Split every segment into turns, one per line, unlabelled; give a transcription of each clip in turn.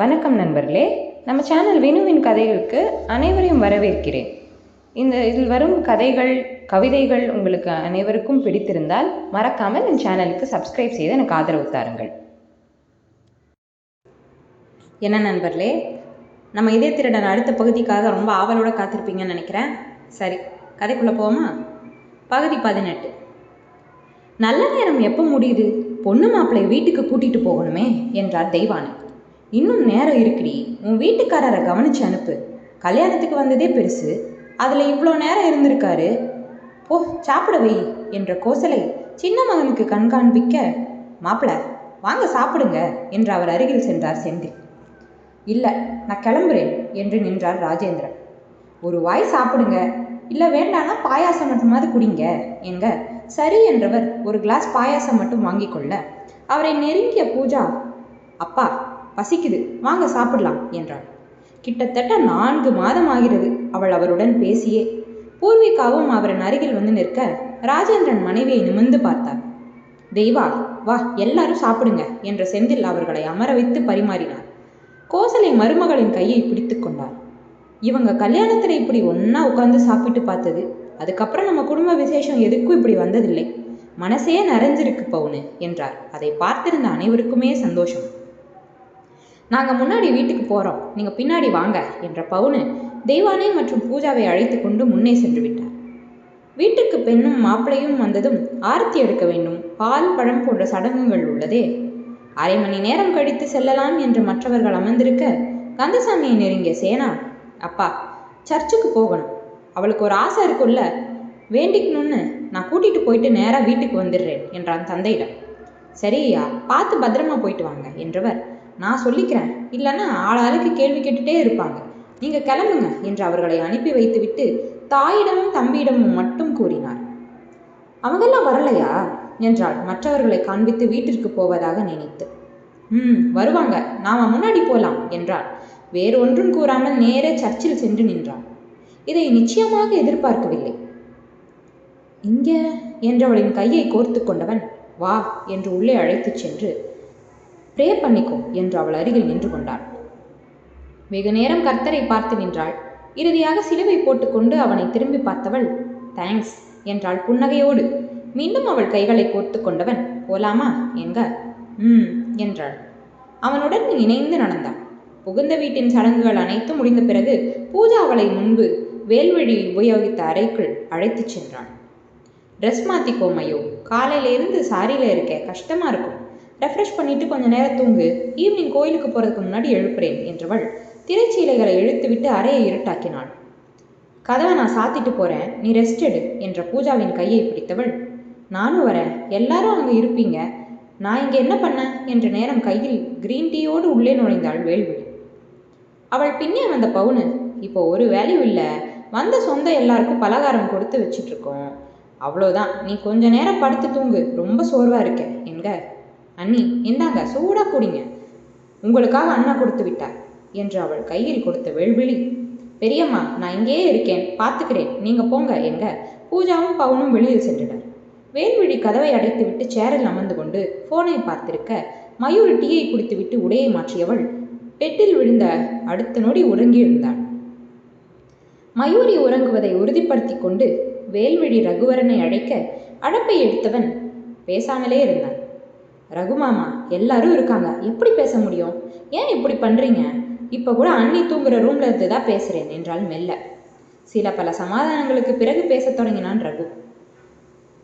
வணக்கம் நண்பர்களே. நம்ம சேனல் வினுவின் கதைகளுக்கு அனைவரையும் வரவேற்கிறேன். இந்த இதில் வரும் கதைகள் கவிதைகள் உங்களுக்கு அனைவருக்கும் பிடித்திருந்தால் மறக்காமல் என் சேனலுக்கு சப்ஸ்கிரைப் செய்து எனக்கு ஆதரவு தாருங்கள். என்ன நண்பர்களே நம்ம இதே திருடன் அடுத்த பகுதிக்காக ரொம்ப ஆவலோட காத்திருப்பீங்கன்னு நினைக்கிறேன். சரி கதைக்குள்ளே போவோமா? பகுதி பதினெட்டு. நல்ல நேரம் எப்போ முடியுது? பொண்ணு மாப்பிள்ளை வீட்டுக்கு கூட்டிகிட்டு போகணுமே என்றார் தெய்வானன். இன்னும் நேரம் இருக்குடி. உன் வீட்டுக்காரரை கவனிச்சு அனுப்பு. கல்யாணத்துக்கு வந்ததே பெருசு. அதில் இவ்வளோ நேரம் இருந்திருக்காரு. போ சாப்பிட வை என்ற கோசலை சின்ன மகனுக்கு கண்காண்பிக்க மாப்பிள வாங்க சாப்பிடுங்க என்று அவர் அருகில் சென்றார் செந்தில். இல்லை நான் கிளம்புறேன் என்று நின்றார் ராஜேந்திரன். ஒரு வாய் சாப்பிடுங்க. இல்லை வேண்டானா பாயாசம் மட்டுமாவது குடிங்க எங்க சரி என்றவர் ஒரு கிளாஸ் பாயாசம் மட்டும் வாங்கி கொள்ள அவரை நெருங்கிய பூஜா அப்பா பசிக்குது. வாங்க சாப்பிடலாம் என்றாள். கிட்டத்தட்ட நான்கு மாதம் ஆகிறது அவள் அவருடன் பேசியே. பூர்விகாவும் அவரின் அருகில் வந்து நிற்க ராஜேந்திரன் மனைவியை நிமிர்ந்து பார்த்தார். தெய்வா வா எல்லாரும் சாப்பிடுங்க என்ற செந்தில் அவர்களை அமர வைத்து பரிமாறினார். கோசலை மருமகளின் கையை பிடித்து கொண்டார். இவங்க கல்யாணத்தில் இப்படி ஒன்றா உட்காந்து சாப்பிட்டு பார்த்தது. அதுக்கப்புறம் நம்ம குடும்ப விசேஷம் எதுக்கும் இப்படி வந்ததில்லை. மனசே நிறைஞ்சிருக்கு பவுனு என்றார். அதை பார்த்திருந்த அனைவருக்குமே சந்தோஷம். நாங்கள் முன்னாடி வீட்டுக்கு போகிறோம் நீங்கள் பின்னாடி வாங்க என்ற பவுனு தெய்வானை மற்றும் பூஜாவை அழைத்து கொண்டு முன்னே சென்று விட்டார். வீட்டுக்கு பெண்ணும் மாப்பிளையும் வந்ததும் ஆரத்தி எடுக்க வேண்டும். பால் பழம் போன்ற சடங்குகள் உள்ளதே. அரை மணி நேரம் கழித்து செல்லலாம் என்று மற்றவர்கள் அமர்ந்திருக்க கந்தசாமியை நெருங்கிய சேனா அப்பா சர்ச்சுக்கு போகணும். அவளுக்கு ஒரு ஆசை இருக்குல்ல வேண்டிக்கணும்னு நான் கூட்டிட்டு போயிட்டு நேராக வீட்டுக்கு வந்துடுறேன் என்றான் தந்தையிடம். சரியா பார்த்து பத்திரமா போயிட்டு வாங்க என்றவர் நான் சொல்லிக்கிறேன். இல்லைன்னா ஆளாளுக்கு கேள்வி கேட்டுட்டே இருப்பாங்க. நீங்க கிளம்புங்க என்று அவர்களை அனுப்பி வைத்துவிட்டு தாயிடமும் தம்பியிடமும் மட்டும் கூறினார். அவங்கெல்லாம் வரலையா? என்றாள் மற்றவர்களை காண்பித்து வீட்டிற்கு போவதாக நினைத்து. ம் வருவாங்க. நாம முன்னாடி போலாம் என்றாள். வேறு ஒன்றும் கூறாமல் நேரே சர்ச்சில் சென்று நின்றாள் இதை நிச்சயமாக எதிர்பார்க்கவில்லை. இங்கே என்றவளின் கையை கோர்த்து கொண்டவன் வா என்று உள்ளே அழைத்துச் சென்று ப்ரே பண்ணிக்கோ என்று அவள் அருகில் நின்று கொண்டாள். வெகு நேரம் கர்த்தரை பார்த்து நின்றாள். இறுதியாக சிலுவை போட்டுக்கொண்டு அவனை திரும்பி பார்த்தவள் தேங்க்ஸ் என்றாள் புன்னகையோடு. மீண்டும் அவள் கைகளை கோர்த்து கொண்டவன் போலாமா? என்க ம் என்றாள். அவனுடன் இணைந்து நடந்தான். புகுந்த வீட்டின் சடங்குகள் அனைத்தும் முடிந்த பிறகு பூஜா அவளை முன்பு வேல்வழி உபயோகித்த அறைக்குள் அழைத்துச் சென்றான். ட்ரெஸ் மாற்றிக்கோ காலையிலேருந்து சாரியில் இருக்க கஷ்டமாக இருக்கும். ரெஃப்ரெஷ் பண்ணிட்டு கொஞ்ச நேரம் தூங்கு. ஈவினிங் கோயிலுக்கு போகிறதுக்கு முன்னாடி எழுப்புறேன் என்றவள் திரைச்சீலைகளை இழுத்துவிட்டு அறையை இருட்டாக்கினாள். கதவை நான் சாத்திட்டு போகிறேன் நீ ரெஸ்ட் எடு என்ற பூஜாவின் கையை பிடித்தவள். நானும் வரேன் எல்லாரும் அங்கே இருப்பீங்க. நான் இங்கே என்ன பண்ணேன் என்ற நேரம் கையில் கிரீன் டீயோடு உள்ளே நுழைந்தாள் வேல்விழி. அவள் பின்னே வந்த பவுனு இப்போ ஒரு வேல்யூ இல்லை. வந்த சொந்த எல்லாருக்கும் பலகாரம் கொடுத்து வச்சிட்ருக்கோம் அவ்வளோதான் நீ கொஞ்ச நேரம் படுத்து தூங்கு. ரொம்ப சோர்வாக இருக்க. எங்க? அண்ணி இந்தாங்க சூடாக குடிங்க. உங்களுக்காக அண்ணா கொடுத்து விட்டார் என்று அவள் கையில் கொடுத்த வேள்விழி பெரியம்மா நான் இங்கேயே இருக்கேன் பார்த்துக்கிறேன் நீங்கள் போங்க எங்க. பூஜாவும் பவுனும் வெளியில் சென்றனர். வேல்விழி கதவை அடைத்துவிட்டு சேரில் அமர்ந்து கொண்டு போனை பார்த்திருக்க மயூர் டீயை குடித்துவிட்டு உடையை மாற்றியவள் பெட்டில் விழுந்த அடுத்த நொடி உறங்கியிருந்தாள் மயூரி உறங்குவதை உறுதிப்படுத்தி கொண்டு வேல்விழி ரகுவரனை அழைக்க அழைப்பை எடுத்தவன் பேசாமலே இருந்தான். ரகுமாமா எல்லாரும் இருக்காங்க. எப்படி பேச முடியும்? ஏன் இப்படி பண்றீங்க? இப்போ கூட அண்ணி தூங்குற ரூம்ல இருந்து தான் பேசுறேன் என்றால் மெல்ல. சில பல சமாதானங்களுக்கு பிறகு பேசத் தொடங்கினான் ரகு.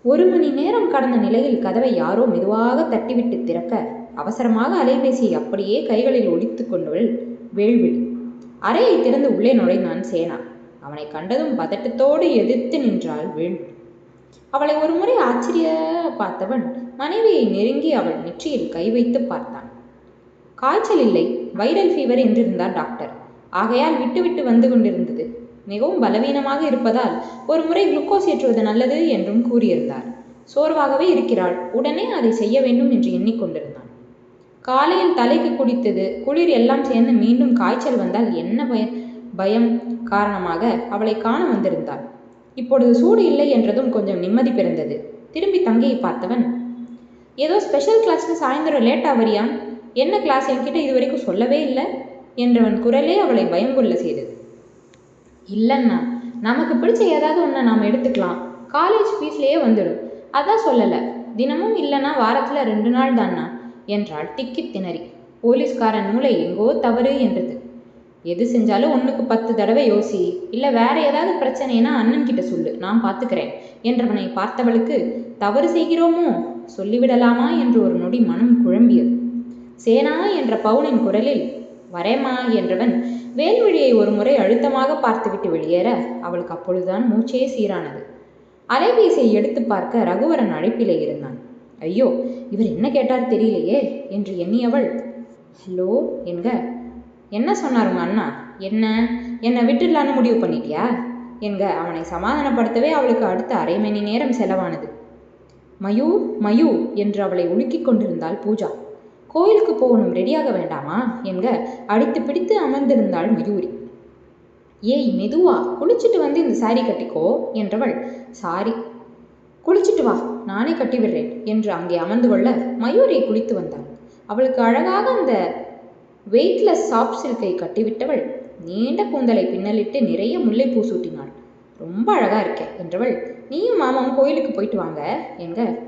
ஒரு மணி நேரம் கடந்த நிலையில் கதவை யாரோ மெதுவாக தட்டிவிட்டு திறக்க அவசரமாக அலைபேசியை அப்படியே கைகளில் ஒடித்து கொண்டவள் வேள்விழி. அறையை திறந்து உள்ளே நுழைந்தான் சேனா. அவனை கண்டதும் பதட்டத்தோடு எதிர்த்து நின்றாள் வேள்வி. அவளை ஒரு முறை ஆச்சரிய பார்த்தவன் மனைவியை நெருங்கி அவள் நெற்றியில் கை வைத்து பார்த்தான். காய்ச்சல் இல்லை வைரல் ஃபீவர் என்றிருந்தார் டாக்டர் ஆகையால் விட்டு விட்டு வந்து கொண்டிருந்தது. மிகவும் பலவீனமாக இருப்பதால் ஒரு முறை குளுக்கோஸ் ஏற்றுவது நல்லது என்றும் கூறியிருந்தார். சோர்வாகவே இருக்கிறாள். உடனே அதை செய்ய வேண்டும் என்று எண்ணிக்கொண்டிருந்தான். காலையில் தலைக்கு குடித்தது குளிர் எல்லாம் சேர்ந்து மீண்டும் காய்ச்சல் வந்தால் என்ன பய பயம் காரணமாக அவளை காண வந்திருந்தாள். இப்பொழுது சூடு இல்லை என்றதும் கொஞ்சம் நிம்மதி பிறந்தது. திரும்பி தங்கையை பார்த்தவன் ஏதோ ஸ்பெஷல் கிளாஸ்னு சாயந்தரம் லேட்டாக வரியா என்ன கிளாஸ் என்கிட்ட இது வரைக்கும் சொல்லவே இல்லை என்றவன் குரலே அவளை பயங்கொள்ள செய்தது. இல்லைண்ணா நமக்கு பிடிச்ச ஏதாவது ஒன்று நாம் எடுத்துக்கலாம். காலேஜ் ஃபீஸ்லேயே வந்துடும். அதான் சொல்லலை தினமும் இல்லைன்னா வாரத்தில் ரெண்டு நாள் தான்னா என்றாள் திக்கி திணறி. போலீஸ்காரன் மூளை எங்கோ தவறு என்றது. எது செஞ்சாலும் ஒன்றுக்கு பத்து தடவை யோசி. இல்லை வேற ஏதாவது பிரச்சனைனா அண்ணன் கிட்ட சொல்லு. நான் பார்த்துக்கிறேன் என்றவனை பார்த்தவளுக்கு தவறு செய்கிறோமோ? சொல்லிவிடலாமா? என்று ஒரு நொடி மனம் குழம்பியது. சேனா? என்ற பவுனின் குரலில் வரேம்மா என்றவன் வேல்விழியை ஒரு முறை அழுத்தமாக பார்த்துவிட்டு வெளியேற அவளுக்கு அப்பொழுதுதான் மூச்சே சீரானது. அலைபேசியை எடுத்து பார்க்க ரகுவரன் அழைப்பிலே இருந்தான். ஐயோ இவர் என்ன கேட்டார் தெரியலையே? என்று எண்ணியவள் ஹலோ என்க என்ன சொன்னார் உங்க அண்ணா? என்ன? என்னை விட்டுடலான்னு முடிவு பண்ணிட்டியா? என்க அவனை சமாதானப்படுத்தவே அவளுக்கு அடுத்த அரை மணி நேரம் செலவானது. மயூ மயூ என்று அவளை உலுக்கிக் கொண்டிருந்தாள் பூஜா. கோயிலுக்கு போகணும் ரெடியாக வேண்டாமா? என்க அடித்து பிடித்து அமர்ந்திருந்தாள் மயூரி. ஏய் மெதுவா குளிச்சுட்டு வந்து இந்த சாரி கட்டிக்கோ என்றவள். சாரி குளிச்சுட்டு வா நானே கட்டி விடுறேன் என்று அங்கே அமர்ந்து கொள்ள மயூரி குளித்து வந்தாள். அவளுக்கு அழகாக அந்த வெயிட்லெஸ் சாஃப்ட் சில்கை கட்டிவிட்டவள். நீண்ட கூந்தலை பின்னலிட்டு நிறைய முல்லைப்பூ சூட்டினாள். ரொம்ப அழகா இருக்க என்றவள். நீயும் மாமாவும் கோயிலுக்கு போயிட்டு வாங்க. எங்க?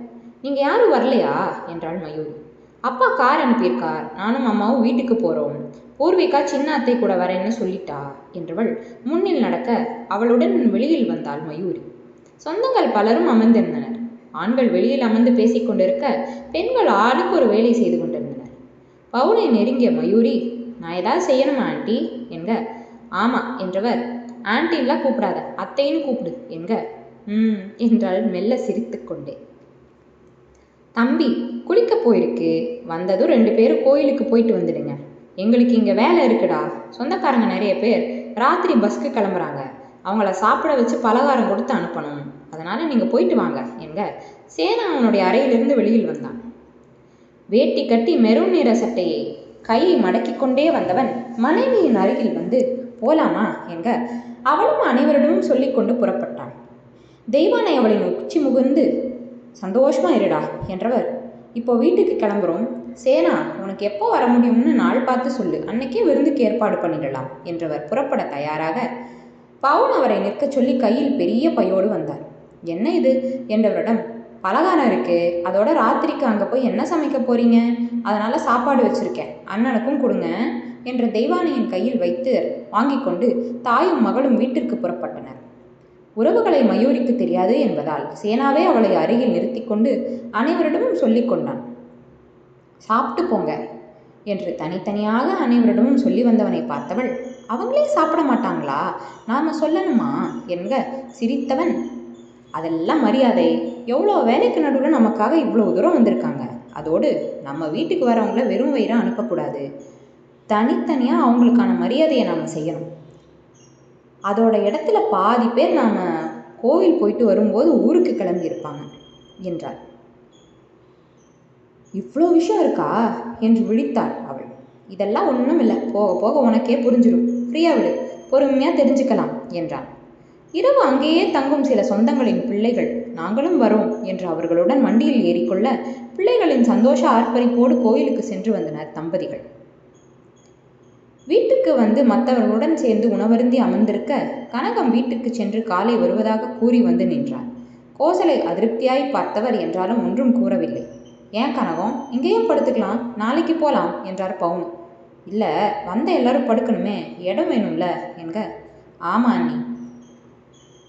நீங்க யாரும் வரலையா? என்றாள் மயூரி. அப்பா கார் அனுப்பியிருக்கார். நானும் அம்மாவும் வீட்டுக்கு போறோம். பூர்விகா சின்ன அத்தை கூட வரேன்னு சொல்லிட்டா? என்றவள். முன்னில் நடக்க அவளுடன் வெளியில் வந்தாள் மயூரி. சொந்தங்கள் பலரும் அமர்ந்திருந்தனர். ஆண்கள் வெளியில் அமர்ந்து பேசிக்கொண்டிருக்க பெண்கள் ஆளுக்கு ஒரு வேலை செய்து கொண்டனர். பவுனை நெருங்கிய மயூரி நான் ஏதாவது செய்யணுமா ஆண்டி? என்க. ஆமா என்றவர். ஆண்டின்லாம் கூப்பிடாத அத்தைன்னு கூப்பிடு என்க. ம் என்றால் மெல்ல சிரித்துக்கொண்டே தம்பி குளிக்க போயிருக்கு. வந்ததும் ரெண்டு பேரும் கோயிலுக்கு போயிட்டு வந்துடுங்க. எங்களுக்கு இங்கே வேலை இருக்குடா. சொந்தக்காரங்க நிறைய பேர் ராத்திரி பஸ்க்கு கிளம்புறாங்க. அவங்கள சாப்பிட வச்சு பலகாரம் கொடுத்து அனுப்பணும். அதனால நீங்கள் போயிட்டு வாங்க என்க. சேனா அவனுடைய அறையிலிருந்து வெளியில் வந்தான். வேட்டி கட்டி மெரூன் நிற சட்டையை கையை மடக்கிக் கொண்டே வந்தவன் மனைவியின் அருகில் வந்து போலாமா? என்க அவளும் அனைவரிடமும் சொல்லிக்கொண்டு புறப்பட்டான். தெய்வானை அவளின் உச்சி முகுந்து சந்தோஷமா இருடா என்றவர் இப்போ வீட்டுக்கு கிளம்புறோம். சேனா உனக்கு எப்போ வர முடியும்னு நாள் பார்த்து சொல்லு. அன்னைக்கே விருந்துக்கு ஏற்பாடு பண்ணிடலாம் என்றவர் புறப்பட தயாராக பவுன் அவரை நிற்கச் சொல்லி கையில் பெரிய பையோடு வந்தார். என்ன இது? என்றவரிடம் பலகாரம் இருக்கு. அதோட ராத்திரிக்கு அங்கே போய் என்ன சமைக்க போறீங்க? அதனால சாப்பாடு வச்சிருக்கேன். அண்ணனுக்கும் கொடுங்க என்ற தெய்வானையின் கையில் வைத்து வாங்கி கொண்டு தாயும் மகளும் வீட்டிற்கு புறப்பட்டனர். உறவுகளை மயூரிக்கு தெரியாது என்பதால் சேனாவே அவளை அருகில் நிறுத்தி கொண்டு அனைவரிடமும் சொல்லிக் கொண்டான். சாப்பிட்டு போங்க என்று தனித்தனியாக அனைவரிடமும் சொல்லி வந்தவனை பார்த்தவள் அவங்களே சாப்பிட மாட்டாங்களா? நாம சொல்லணுமா? என்க சிரித்தவன் அதெல்லாம் மரியாதை. எவ்வளோ வேலைக்கு நடுவில் நமக்காக இவ்வளோ தூரம் வந்திருக்காங்க? அதோடு நம்ம வீட்டுக்கு வரவங்கள வெறும் வயிறாக அனுப்பக்கூடாது. தனித்தனியாக அவங்களுக்கான மரியாதையை நாம் செய்யணும். அதோட இடத்துல பாதி பேர் நாம் கோவில் போயிட்டு வரும்போது ஊருக்கு கிளம்பி இருப்பாங்க என்றாள். இவ்வளோ விஷயம் இருக்கா? என்று விழித்தாள் அவள். இதெல்லாம் ஒன்றும் இல்லை போக போக உனக்கே புரிஞ்சிடும் ஃப்ரீயாக விடு. பொறுமையாக தெரிஞ்சுக்கலாம் என்றான். இரவு அங்கேயே தங்கும் சில சொந்தங்களின் பிள்ளைகள் நாங்களும் வரோம் என்று அவர்களுடன் வண்டியில் ஏறிக்கொள்ள பிள்ளைகளின் சந்தோஷ ஆர்ப்பரிப்போடு கோயிலுக்கு சென்று வந்தனர் தம்பதிகள். வீட்டுக்கு வந்து மற்றவர்களுடன் சேர்ந்து உணவருந்தி அமர்ந்திருக்க கனகம் வீட்டுக்கு சென்று காலை வருவதாக கூறி வந்து நின்றார். கோசலை அதிருப்தியாய் பார்த்தவர் என்றாலும் ஒன்றும் கூறவில்லை. ஏன் கனகம்? இங்கேயும் படுத்துக்கலாம். நாளைக்கு போகலாம் என்றார் பவுன். இல்லை வந்த எல்லாரும் படுக்கணுமே. இடம் வேணும்ல என்க. ஆமா அண்ணி.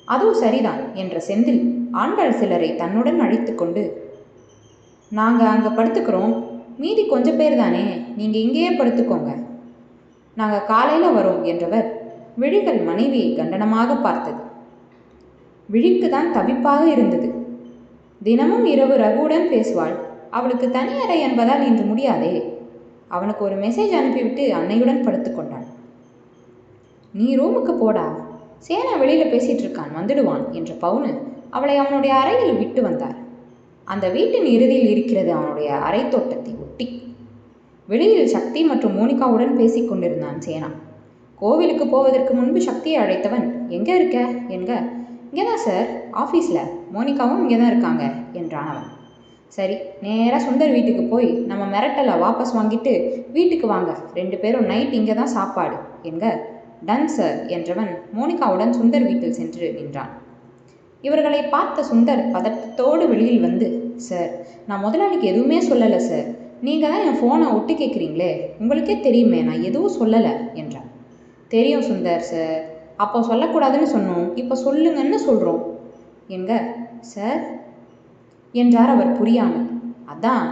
அதுவும் சரிதான் என்ற செந்தில் ஆண்கள் சிலரை தன்னுடன் அழைத்து கொண்டு நாங்கள் அங்கே படுத்துக்கிறோம். மீதி கொஞ்சம் பேர் தானே நீங்கள் இங்கேயே படுத்துக்கோங்க. நாங்கள் காலையில் வரோம் என்றவர் விழிகள் மனைவியை கண்டனமாக பார்த்தது. விழிக்கு தான் தவிப்பாக இருந்தது. தினமும் இரவு ரகுவுடன் பேசுவாள். அவளுக்கு தனி அறை என்பதால் இன்று முடியாதே. அவனுக்கு ஒரு மெசேஜ் அனுப்பிவிட்டு அன்னையுடன் படுத்துக்கொண்டாள். நீ ரூமுக்கு போடா. சேனா வெளியில் பேசிகிட்டு இருக்கான் வந்துடுவான் என்ற பவுனு அவளை அவனுடைய அறையில் விட்டு வந்தார். அந்த வீட்டின் இறுதியில் இருக்கிறது அவனுடைய அறை தோட்டத்தை ஒட்டி. வெளியில் சக்தி மற்றும் மோனிகாவுடன் பேசிக் கொண்டிருந்தான் சேனா கோவிலுக்கு போவதற்கு முன்பு சக்தியை அழைத்தவன் எங்கே இருக்க? என்க இங்கே தான் சார் ஆஃபீஸில் மோனிகாவும் இங்கே தான் இருக்காங்க என்றான் அவன். சரி நேராக சுந்தர் வீட்டுக்கு போய் நம்ம மிரட்டலை வாபஸ் வாங்கிட்டு வீட்டுக்கு வாங்க. ரெண்டு பேரும் நைட் இங்கே தான் சாப்பாடு என்க டன் சார் என்றவன் மோனிகாவுடன் சுந்தர் வீட்டில் சென்று நின்றான். இவர்களை பார்த்த சுந்தர் பதட்டத்தோடு வெளியில் வந்து சார் நான் முதலாளிக்கு எதுவுமே சொல்லலை சார் நீங்கள் தான் என் ஃபோனை ஒட்டு கேட்குறீங்களே உங்களுக்கே தெரியுமே நான் எதுவும் சொல்லலை என்றான். தெரியும் சுந்தர் சார் அப்போ சொல்லக்கூடாதுன்னு சொன்னோம். இப்போ சொல்லுங்கன்னு சொல்கிறோம் எங்க சார் என்றார் அவர் புரியாமல். அதான்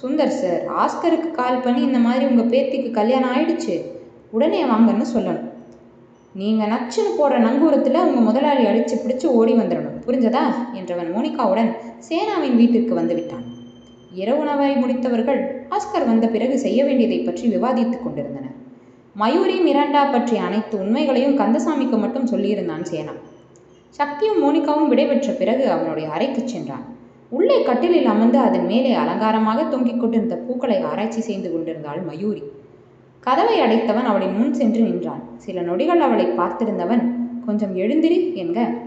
சுந்தர் சார் ஆஸ்கருக்கு கால் பண்ணி இந்த மாதிரி உங்கள் பேத்திக்கு கல்யாணம் ஆயிடுச்சு. உடனே வாங்கன்னு சொல்லணும். நீங்கள் நச்சுன்னு போடுற நங்கூரத்தில் உங்கள் முதலாளி அடித்து பிடிச்சு ஓடி வந்துடணும் புரிஞ்சதா? என்றவன் மோனிகாவுடன் சேனாவின் வீட்டிற்கு வந்துவிட்டான். இரவு உணவை முடித்தவர்கள் ஆஸ்கர் வந்த பிறகு செய்ய வேண்டியதை பற்றி விவாதித்துக் கொண்டிருந்தனர். மயூரி மிராண்டா பற்றிய அனைத்து உண்மைகளையும் கந்தசாமிக்கு மட்டும் சொல்லியிருந்தான் சேனா. சக்தியும் மோனிகாவும் விடைபெற்ற பிறகு அவனுடைய அறைக்கு சென்றான். உள்ளே கட்டிலில் அமர்ந்து அதன் மேலே அலங்காரமாக தொங்கிக் கொண்டிருந்த பூக்களை ஆராய்ச்சி செய்து கொண்டிருந்தாள் மயூரி. கதவை அடைத்தவன் அவளை முன் சென்று நின்றான். சில நொடிகள் அவளை பார்த்திருந்தவன் கொஞ்சம் எழுந்திரி என்க.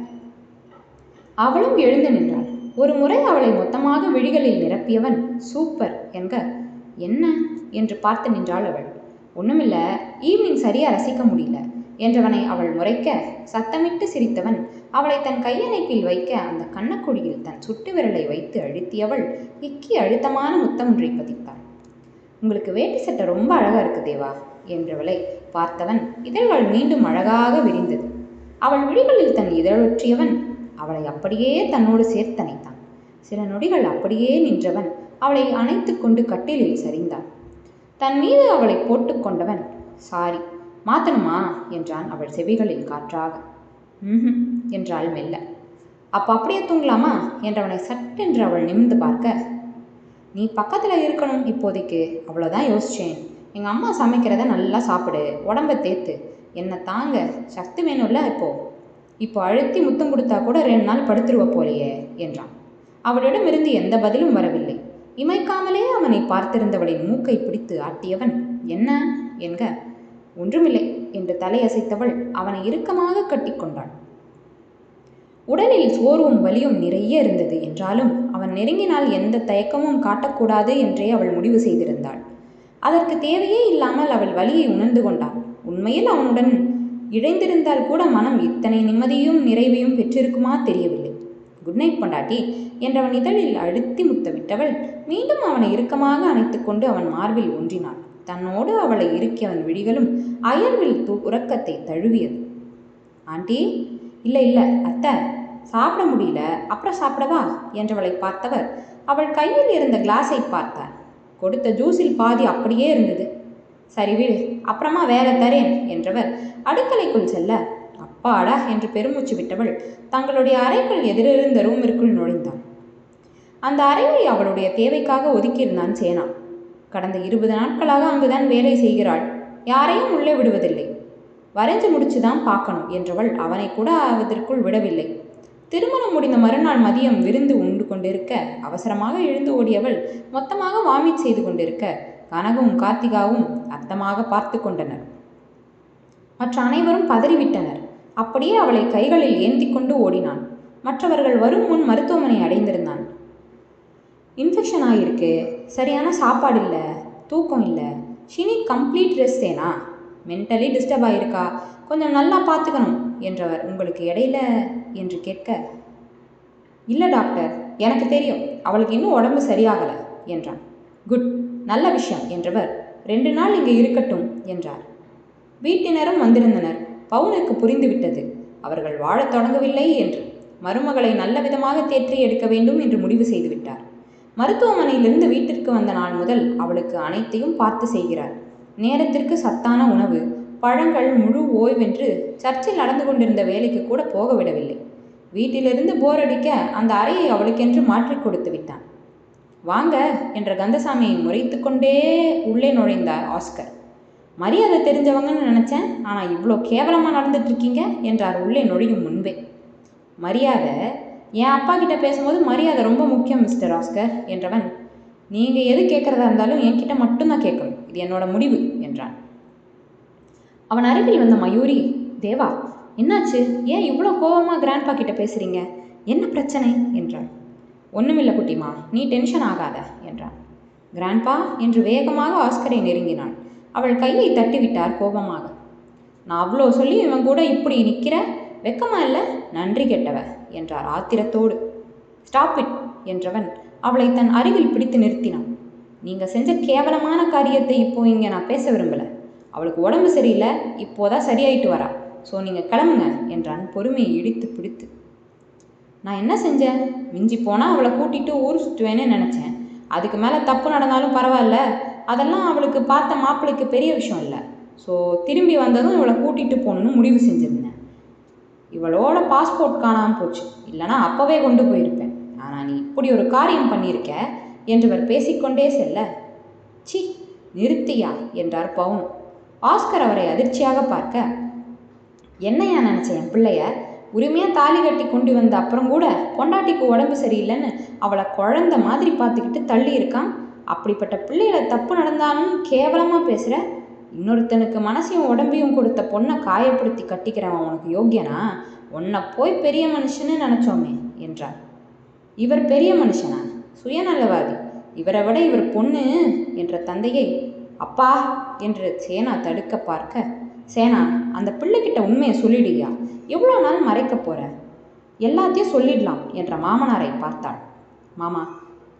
அவளும் எழுந்து நின்றாள். ஒரு முறை அவளை மொத்தமாக விழிகளில் நிரப்பியவன் சூப்பர் என்க. என்ன? என்று பார்த்து நின்றாள் அவள். ஒண்ணுமில்ல ஈவினிங் சரியா ரசிக்க முடியல என்றவனை அவள் முறைக்க சத்தமிட்டு சிரித்தவன் அவளை தன் கையணைப்பில் வைக்க அந்த கண்ணக்குடியில் தன் சுட்டு விரலை வைத்து அழுத்தியவள் இக்கி அழுத்தமான முத்தமொன்றை பதித்தாள். உங்களுக்கு வேட்டி சட்டை ரொம்ப அழகா இருக்கு தேவா என்றவளை பார்த்தவன் இதழ்கள் மீண்டும் அழகாக விரிந்தது. அவள் விழிகளில் தன் இதழொற்றியவன் அவளை அப்படியே தன்னோடு சேர்த்தனைத்தான் சில நொடிகள் அப்படியே நின்றவன் அவளை அணைத்து கொண்டு கட்டிலில் சரிந்தான். தன் மீது அவளை போட்டுக்கொண்டவன் சாரி மாத்தணுமா? என்றான் அவள் செவிகளில் காற்றாக. ம் என்றாள் மெல்ல. அப்போ அப்படியே தூங்கலாமா? என்றவனை சட்டென்று அவள் நிமிந்து பார்க்க நீ பக்கத்தில் இருக்கணும் இப்போதைக்கு. அவ்வளோதான் யோசிச்சேன். எங்கள் அம்மா சமைக்கிறத நல்லா சாப்பிடு. உடம்ப தேத்து. என்னை தாங்க. சக்தி வேணும்ல இப்போ. இப்போ அழுத்தி முத்தம் கொடுத்தா கூட ரெண்டு நாள் படுத்துருவ போலையே என்றான். அவளிடமிருந்து எந்த பதிலும் வரவில்லை. இமைக்காமலே அவனை பார்த்திருந்தவளின் மூக்கை பிடித்து ஆட்டியவன் என்ன? என்க ஒன்றுமில்லை என்று தலையசைத்தவள் அவனை இறுக்கமாக கட்டிக்கொண்டாள். உடலில் சோர்வும் வலியும் நிறைய இருந்தது என்றாலும் அவன் நெருங்கினால் எந்த தயக்கமும் காட்டக்கூடாது என்றே அவள் முடிவு செய்திருந்தாள். அதற்கு தேவையே இல்லாமல் அவள் வலியை உணர்ந்து கொண்டாள் உண்மையில் அவனுடன் இழைந்திருந்தால் கூட மனம் இத்தனை நிம்மதியும் நிறைவையும் பெற்றிருக்குமா தெரியவில்லை. குட் நைட் பொண்டாட்டி என்றவன் இதழில் அழுத்தி முத்தமிட்டவள் மீண்டும் அவனை இறுக்கமாக அணைத்துக்கொண்டு அவன் மார்பில் ஒன்றினாள் தன்னோடு அவளை இறுக்கியவன் விழிகளும் அயர்வில் து உறக்கத்தை தழுவியது. ஆண்டி இல்லை இல்லை அத்தை சாப்பிட முடியல அப்புறம் சாப்பிடவா? என்றவளை பார்த்தவர் அவள் கையில் இருந்த கிளாஸை பார்த்தார். கொடுத்த ஜூஸில் பாதி அப்படியே இருந்தது. சரி விடு அப்புறமா வேற தரேன் என்றவர் அடுக்கலைக்குள் செல்ல அப்பாடா என்று பெருமூச்சு விட்டவள் தங்களுடைய அறைக்குள் எதிரிருந்த ரூமிற்குள் நுழைந்தாள். அந்த அறையை அவளுடைய தேவைக்காக ஒதுக்கியிருந்தான் சேனா. கடந்த இருபது நாட்களாக அங்குதான் வேலை செய்கிறாள். யாரையும் உள்ளே விடுவதில்லை. வரைஞ்சு முடிச்சுதான் பார்க்கணும் என்றவள் அவனை கூட அதற்குள் விடவில்லை. திருமணம் முடிந்த மறுநாள் மதியம் விருந்து உண்டு கொண்டிருக்க அவசரமாக எழுந்து ஓடியவள் மொத்தமாக வாமிட் செய்து கொண்டிருக்க கனகவும் கார்த்திகாவும் அர்த்தமாக பார்த்து கொண்டனர். மற்ற அனைவரும் பதறிவிட்டனர். அப்படியே அவளை கைகளில் ஏந்தி கொண்டு ஓடினான். மற்றவர்கள் வரும் முன் மருத்துவமனை அடைந்திருந்தான். இன்ஃபெக்ஷன் ஆகியிருக்கு சரியான சாப்பாடு இல்லை தூக்கம் இல்லை. ஷினி கம்ப்ளீட் ரெஸ்ட் ஏனா மென்டலி டிஸ்டர்ப் ஆகியிருக்கா கொஞ்சம் நல்லா பார்த்துக்கணும் என்றவர். உங்களுக்கு இடையில என்று கேட்க இல்லை டாக்டர் எனக்கு தெரியும். அவளுக்கு இன்னும் உடம்பு சரியாகலை என்றான். குட் நல்ல விஷயம் என்றவர். ரெண்டு நாள் இங்கே இருக்கட்டும் என்றார். வீட்டினரும் வந்திருந்தனர். பவுனுக்கு புரிந்துவிட்டது அவர்கள் வாழத் தொடங்கவில்லை என்று. மருமகளை நல்ல விதமாக தேற்றி எடுக்க வேண்டும் என்று முடிவு செய்துவிட்டார் மருத்துவமனையிலிருந்து வீட்டிற்கு வந்த நாள் முதல் அவளுக்கு அனைத்தையும் பார்த்து செய்கிறார். நேரத்திற்கு சத்தான உணவு. பழங்கள் முழு ஓய்வென்று சர்ச்சில் நடந்து கொண்டிருந்த வேலைக்கு கூட போக விடவில்லை வீட்டிலிருந்து போர் அடிக்க அந்த அறையை அவளுக்கென்று மாற்றி கொடுத்து விட்டான். வாங்க என்ற கந்தசாமியை முறைத்து கொண்டே உள்ளே நுழைந்தார் ஆஸ்கர். மரியாதை தெரிஞ்சவங்கன்னு நினச்சேன் ஆனால் இவ்வளோ கேவலமாக நடந்துட்டு இருக்கீங்க என்றார் உள்ளே நுழையும் முன்பே. மரியாதை? என் அப்பா கிட்ட பேசும்போது மரியாதை ரொம்ப முக்கியம் மிஸ்டர் ஆஸ்கர் என்றவன். நீங்கள் எது கேட்குறதா இருந்தாலும் என்கிட்ட மட்டும்தான் கேட்கணும். இது என்னோட முடிவு என்றான். அவன் அருகில் வந்த மயூரி தேவா என்னாச்சு? ஏன் இவ்வளோ கோபமாக கிராண்ட்பா கிட்ட பேசுறீங்க? என்ன பிரச்சனை? என்றாள். ஒன்றுமில்ல குட்டிமா நீ டென்ஷன் ஆகாத என்றான். கிராண்ட்பா என்று வேகமாக ஆஸ்கரை நெருங்கினாள் அவள் கையை தட்டிவிட்டார் கோபமாக. நான் அவ்வளோ சொல்லி இவன் கூட இப்படி நிற்கிற வெக்கமா இல்லை? நன்றி கெட்டவ என்றார் ஆத்திரத்தோடு. ஸ்டாப் இட் என்றவன் அவளை தன் அருகில் பிடித்து நிறுத்தினான். நீங்கள் செஞ்ச கேவலமான காரியத்தை இப்போ இங்கே நான் பேச விரும்பலை. அவளுக்கு உடம்பு சரியில்லை இப்போதான் சரியாயிட்டு வரா. ஸோ நீங்கள் கிளம்புங்க என்றான் பொறுமையை இடித்து பிடித்து. நான் என்ன செஞ்சேன்? மிஞ்சி போனால் அவளை கூட்டிட்டு ஊர் சுற்றுவேன்னு நினச்சேன். அதுக்கு மேலே தப்பு நடந்தாலும் பரவாயில்ல. அதெல்லாம் அவளுக்கு பார்த்த மாப்பிள்ளைக்கு பெரிய விஷயம் இல்லை. ஸோ திரும்பி வந்ததும் இவளை கூட்டிகிட்டு போகணுன்னு முடிவு செஞ்சுருந்தேன். இவளோட பாஸ்போர்ட் காணாமல் போச்சு. இல்லைனா அப்போவே கொண்டு போயிருப்பேன். ஆனால் நீ இப்படி ஒரு காரியம் பண்ணியிருக்க என்றவர் பேசிக்கொண்டே செல்ல. சி நிறுத்தியா? என்றார் பவுன். ஆஸ்கர் அவரை அதிர்ச்சியாக பார்க்க. என்னையா நினச்சேன் என் பிள்ளைய? உரிமையாக தாலி கட்டி கொண்டு வந்த அப்புறம் கூட பொண்டாட்டிக்கு உடம்பு சரியில்லைன்னு அவளை குழந்த மாதிரி பார்த்துக்கிட்டு தள்ளி இருக்கான். அப்படிப்பட்ட பிள்ளைகளை தப்பு நடந்தாலும் கேவலமாக பேசுகிற இன்னொருத்தனுக்கு மனசையும் உடம்பையும் கொடுத்த பொண்ணை காயப்படுத்தி கட்டிக்கிறவன் உனக்கு யோக்கியனா? உன்னை போய் பெரிய மனுஷன்னு நினச்சோமே என்றார். இவர் பெரிய மனுஷனா? சுயநலவாதி. இவரை விட இவர் பொண்ணு என்ற தந்தையை அப்பா என்று சேனா தடுக்க பார்க்க சேனா அந்த பிள்ளைகிட்ட உண்மையை சொல்லிடுயா எவ்வளோ நாள் மறைக்க போற? எல்லாத்தையும் சொல்லிடலாம் என்ற மாமனாரை பார்த்தாள். மாமா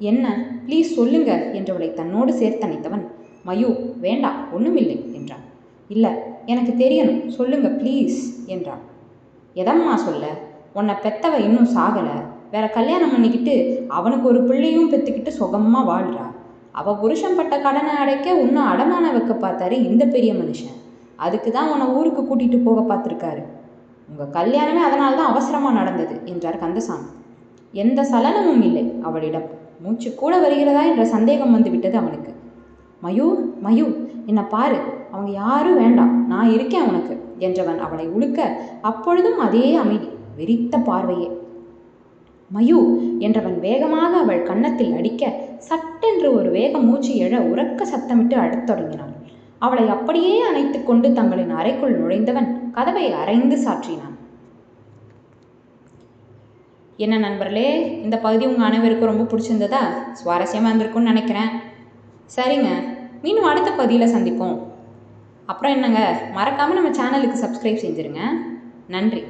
என்ன? ப்ளீஸ் சொல்லுங்க என்றவளை தன்னோடு சேர்த்தணைத்தவன் மயூ வேண்டாம் ஒன்றுமில்லை என்றான். இல்லை எனக்கு தெரியணும் சொல்லுங்க ப்ளீஸ் என்றான். எதம்மா சொல்ல? உன்னை பெத்தவ இன்னும் சாகலை. வேற கல்யாணம் பண்ணிக்கிட்டு அவனுக்கு ஒரு பிள்ளையும் பெற்றுக்கிட்டு சுகமாக வாழ்கிறா அவள் புருஷன் பட்ட கடனை அடைக்க இன்னும் அடமான வைக்க பார்த்தாரு இந்த பெரிய மனுஷன். அதுக்கு தான் உன்னை ஊருக்கு கூட்டிகிட்டு போக பார்த்துருக்காரு. உங்கள் கல்யாணமே அதனால தான் அவசரமாக நடந்தது என்றார் கந்தசாமி. எந்த சலனமும் இல்லை அவளிடம். மூச்சு கூட வருகிறதா என்ற சந்தேகம் வந்து விட்டது அவனுக்கு. மயூ மயூ என்னை பாரு அவங்க யாரும் வேண்டாம் நான் இருக்கேன் உனக்கு என்றவன் அவளை உழுக்க அப்பொழுதும் அதே அமைதி வெறித்த பார்வையே. மயூ என்றவன் வேகமாக அவள் கன்னத்தில் அடிக்க சட்டென்று ஒரு வேக மூச்சு எழ உறக்க சத்தமிட்டு அழத் தொடங்கினான். அவளை அப்படியே அணைத்து கொண்டு தங்களின் அறைக்குள் நுழைந்தவன் கதவை அரைந்து சாற்றினான். என்ன நண்பர்களே இந்த பகுதி உங்கள் அனைவருக்கும் ரொம்ப பிடிச்சிருந்ததா? சுவாரஸ்யமாக இருந்திருக்கும்னு நினைக்கிறேன். சரிங்க மீண்டும் அடுத்த பகுதியில் சந்திப்போம். அப்புறம் என்னங்க மறக்காமல் நம்ம சேனலுக்கு சப்ஸ்கிரைப் செஞ்சுருங்க. நன்றி.